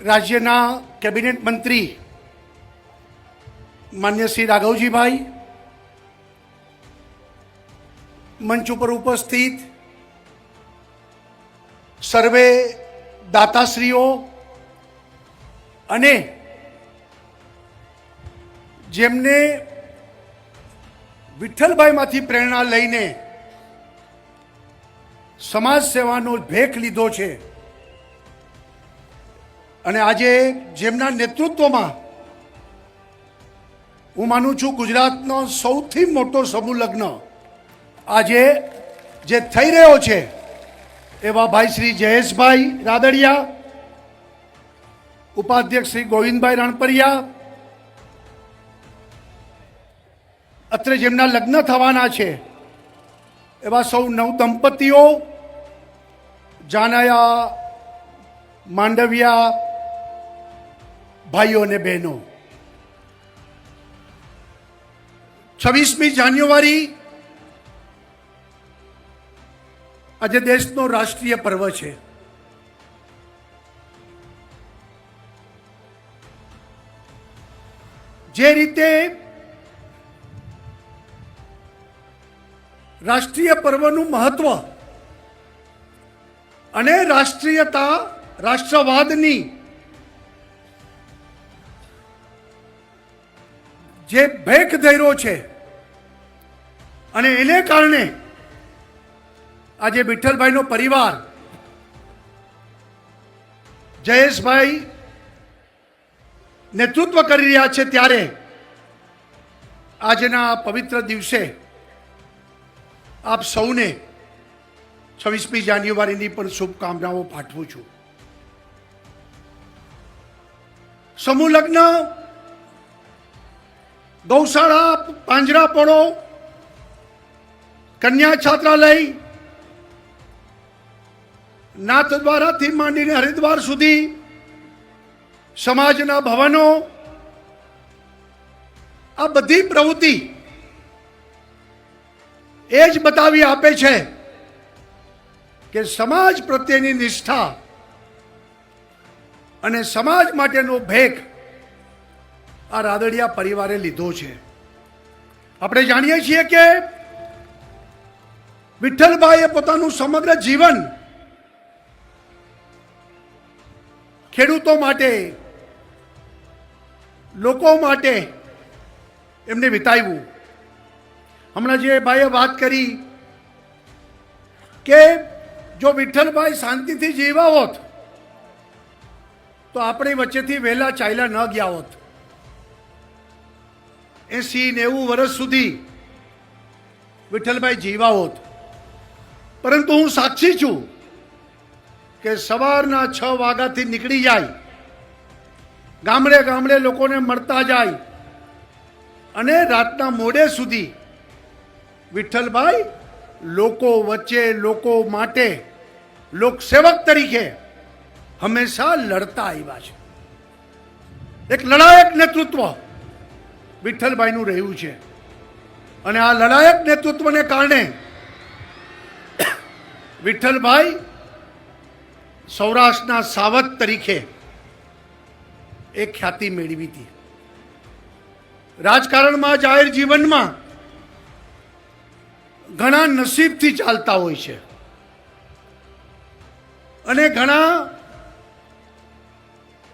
રાજ્યના કેબિનેટ મંત્રી માન્ય શ્રી રાઘવજીભાઈ, મંચ ઉપર ઉપસ્થિત સર્વે દાતાશ્રીઓ અને જેમને વિઠ્ઠલભાઈમાંથી પ્રેરણા લઈને સમાજ સેવાનો ભેખ લીધો છે અને આજે જેમના નેતૃત્વમાં હું માનું છું ગુજરાતનો સૌથી મોટો સમૂહ લગ્ન આજે જે થઈ રહ્યો છે, એવા ભાઈ શ્રી જયેશભાઈ રાદડિયા, ઉપાધ્યક્ષ શ્રી ગોવિંદભાઈ રણપરિયા, અત્રે જેમના લગ્ન થવાના છે, એવા સૌ નવ દંપતીઓ, જાનયા, માંડવિયા ભાઈઓ અને બહેનો. છવ્વીસમી જાન્યુઆરી આજે દેશનો રાષ્ટ્રીય પર્વ છે. જે રીતે રાષ્ટ્રીય પર્વનું મહત્વ અને રાષ્ટ્રીયતા, રાષ્ટ્રવાદની જે ભેખ ધૈર્યો છે. અને એને કારણે આજે વિઠ્ઠલભાઈનો પરિવાર, જયેશભાઈ નેતૃત્વ કરી રહ્યા છે ત્યારે, આજના પવિત્ર દિવસે આપ સૌને છવ્વીસમી જાન્યુઆરીની પણ શુભકામનાઓ પાઠવું છું. સમૂહ લગ્ન ગૌશાળા પાંજરાપોળો કન્યા છાત્રાલય, નાથ દ્વારાથી માંડીને હરિદ્વાર સુધી, સમાજના ભવનો, આ બધી પ્રવૃત્તિ એ જ બતાવી આપે છે કે સમાજ પ્રત્યેની નિષ્ઠા અને સમાજ માટેનો ભેગ આ રાદડિયા પરિવારે લીધો છે. આપણે જાણીએ છીએ કે વિઠ્ઠલભાઈએ પોતાનું સમગ્ર જીવન ખેડૂતો માટે, લોકો માટે એમને વિતાવ્યું. હમણાં જે ભાઈએ વાત કરી કે જો વિઠ્ઠલભાઈ શાંતિથી જીવા હોત તો આપણી વચ્ચેથી વહેલા ચાલ્યા ન ગયા હોત. એસી નેવું વર્ષ સુધી વિઠ્ઠલભાઈ જીવા હોત પરંતુ હું સાક્ષી છું કે સવારના છ વાગ્યાથી નીકળી જાય, ગામડે ગામડે લોકોને મળતા જાય અને રાતના મોડે સુધી વિઠ્ઠલભાઈ લોકો વચ્ચે, લોકો માટે, લોકસેવક તરીકે હંમેશા લડતા આવ્યા છે. એક લડાયક નેતૃત્વ વિઠ્ઠલભાઈનું રહ્યું છે. અને આ લડાયક નેતૃત્વને કારણે વિઠ્ઠલભાઈ સૌરાષ્ટ્રના સાવત તરીકે એ ખ્યાતિ મેળવી હતી. રાજકારણમાં જાહેર જીવનમાં ઘણા નસીબથી ચાલતા હોય છે. અને ઘણા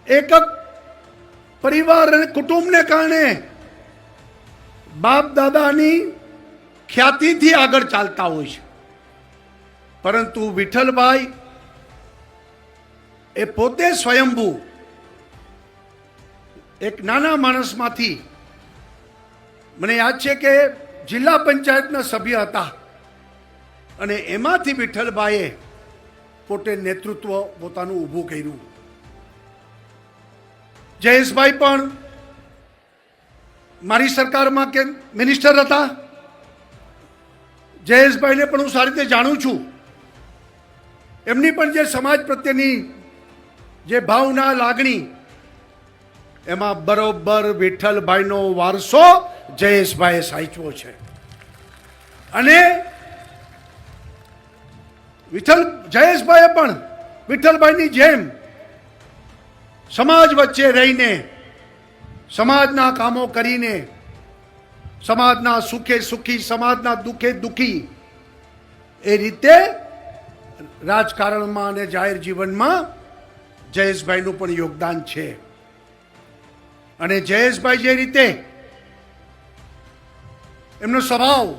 એકક પરિવાર અને કુટુંબને કારણે બાપ દાદાની ખ્યાતિથી આગળ ચાલતા હોય છે. પરંતુ વિઠ્ઠલભાઈ એ પોતે સ્વયંભૂ એક નાના માણસમાંથી મને યાદ છે કે જિલ્લા પંચાયતના સભ્ય હતા અને એમાંથી વિઠ્ઠલભાઈએ પોતે નેતૃત્વ પોતાનું ઊભું કર્યું. જયેશભાઈ પણ મારી સરકારમાં કે મિનિસ્ટર હતા? જયેશભાઈને પણ હું સારી રીતે જાણું છું. એમની પણ જે સમાજ પ્રત્યેની જે ભાવના, લાગણી, એમાં બરોબર વિઠ્ઠલભાઈનો વારસો જયેશભાઈએ સાચવો છે. અને વિઠ્ઠલ, જયેશભાઈએ પણ વિઠ્ઠલભાઈની જેમ સમાજ વચ્ચે રહીને સમાજના કામો કરીને, સમાજના સુખે સુખી, સમાજના દુઃખે દુઃખી, એ રીતે રાજકારણમાં અને જાહેર જીવનમાં જયેશભાઈનું પણ યોગદાન છે. અને જયેશભાઈ જે રીતે એમનો સ્વભાવ,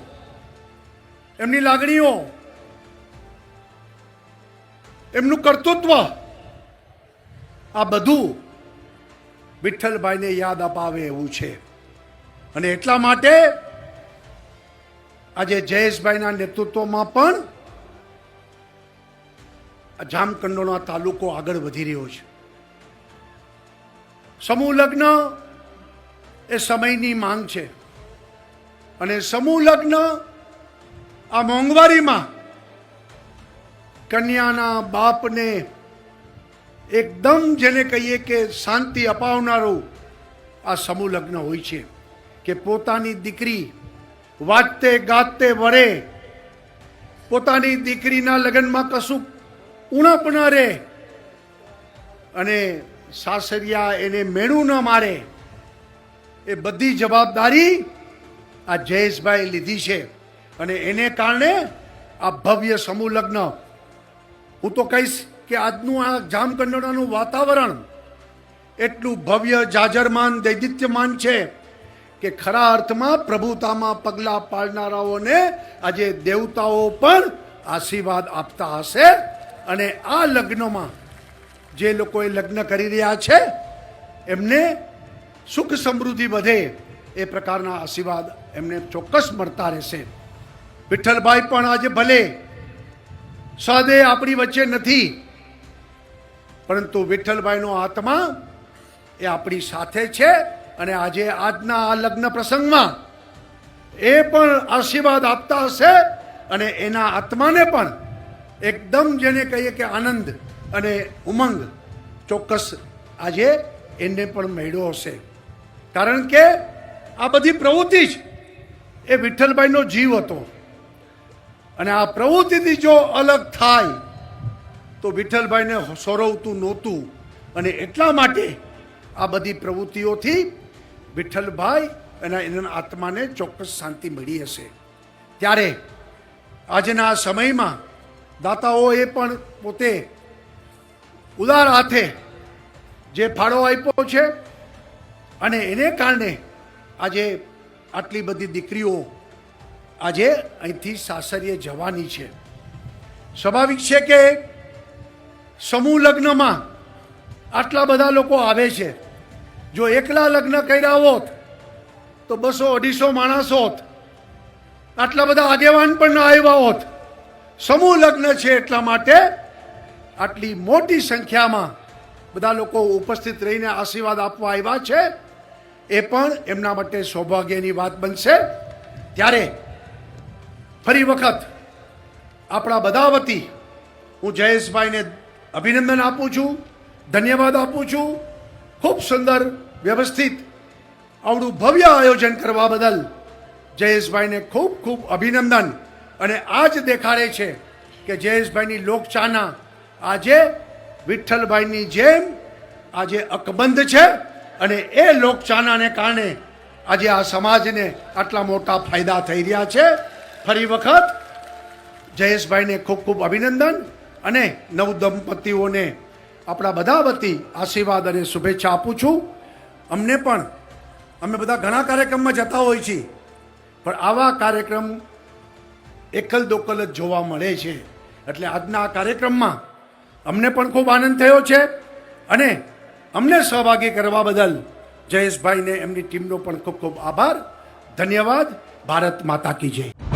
એમની લાગણીઓ, એમનું કર્તૃત્વ, આ બધું વિઠ્ઠલભાઈને યાદ અપાવે એવું છે. અને એટલા માટે આજે જયેશભાઈના નેતૃત્વમાં પણ આ તાલુકો આગળ વધી રહ્યો છે. સમૂહ લગ્ન એ સમયની માંગ છે. અને સમૂહ લગ્ન આ મોંઘવારીમાં કન્યાના બાપને એકદમ જેને કહીએ કે શાંતિ અપાવનારું આ સમૂહ લગ્ન હોય છે કે પોતાની દીકરી વાજતે ગાતે વરે, પોતાની દીકરીના લગ્નમાં કશું ઉણપ ન રહે અને સાસરિયા એને મેણું ન મારે, એ બધી જવાબદારી આ જયેશભાઈ લીધી છે. અને એને કારણે આ ભવ્ય સમૂહ લગ્ન. હું તો કહીશ કે આજનું આ જામકંડોળાનું વાતાવરણ એટલું ભવ્ય જાજરમાન દૈદિત્યમાન છે કે ખરા અર્થમાં પ્રભુતામાં પગલાં પાડનારાઓને આજે દેવતાઓ પણ આશીર્વાદ આપતા હશે અને આ લગ્નમાં જે લોકોએ લગ્ન કરી રહ્યા છે, એમને સુખ સમૃદ્ધિ વધે એ પ્રકારના આશીર્વાદ એમને ચોક્કસ મળતા રહેશે. વિઠ્ઠલભાઈ પણ આજે ભલે સદે આપણી વચ્ચે નથી પરંતુ વિઠ્ઠલભાઈનો આત્મા એ આપણી સાથે છે અને આજે આજના આ લગ્ન પ્રસંગમાં એ પણ આશીર્વાદ આપતા હશે અને એના આત્માને પણ એકદમ જેને કહીએ કે આનંદ અને ઉમંગ ચોક્કસ આજે એને પણ મળ્યો હશે. કારણ કે આ બધી પ્રવૃત્તિ જ એ વિઠ્ઠલભાઈનો જીવ હતો. અને આ પ્રવૃત્તિથી જો અલગ થાય તો વિઠ્ઠલભાઈને સોરવતું નહોતું અને એટલા માટે આ બધી પ્રવૃત્તિઓથી વિઠ્ઠલભાઈ અને એના આત્માને ચોક્કસ શાંતિ મળી હશે. ત્યારે આજના સમયમાં દાતાઓએ પણ પોતે ઉદાર હાથે જે ફાળો આપ્યો છે અને એને કારણે આજે આટલી બધી દીકરીઓ આજે અહીંથી સાસરીએ જવાની છે. સ્વાભાવિક છે કે સમૂહ લગ્નમાં આટલા બધા લોકો આવે છે. જો એકલા લગ્ન કર્યા હોત, તો બસો અઢીસો માણસ હોત, આટલા બધા આગેવાન પણ ના આવ્યા હોત. સમૂહ લગ્ન છે એટલા માટે આટલી મોટી સંખ્યામાં બધા લોકો ઉપસ્થિત રહીને આશીર્વાદ આપવા આવ્યા છે. એ પણ એમના માટે સૌભાગ્યની વાત બનશે. ત્યારે ફરી વખત આપણા બધા વતી હું જયેશભાઈને અભિનંદન આપું છું, ધન્યવાદ આપું છું. ખૂબ સુંદર, વ્યવસ્થિત, આવડું ભવ્ય આયોજન કરવા બદલ જયેશભાઈને ખૂબ ખૂબ અભિનંદન. અને આ જ દેખાડે છે કે જયેશભાઈની લોકચાના આજે વિઠ્ઠલભાઈની જેમ આજે અકબંધ છે અને એ લોકચાનાને કારણે આજે આ સમાજને આટલા મોટા ફાયદા થઈ રહ્યા છે. ફરી વખત જયેશભાઈને ખૂબ ખૂબ અભિનંદન. અને નવ દંપતીઓને આપણા બધા વતી આશીર્વાદ અને શુભેચ્છા આપું છું. અમને પણ, અમે બધા ઘણા કાર્યક્રમમાં જતા હોઈએ છીએ, પણ આવા કાર્યક્રમ એકલ દોકલ જ જોવા મળે છે. એટલે આજના આ કાર્યક્રમમાં અમને પણ ખૂબ આનંદ થયો છે અને અમને સહભાગી કરવા બદલ જયેશભાઈને, એમની ટીમનો પણ ખૂબ ખૂબ આભાર. ધન્યવાદ. ભારત માતા કી જય.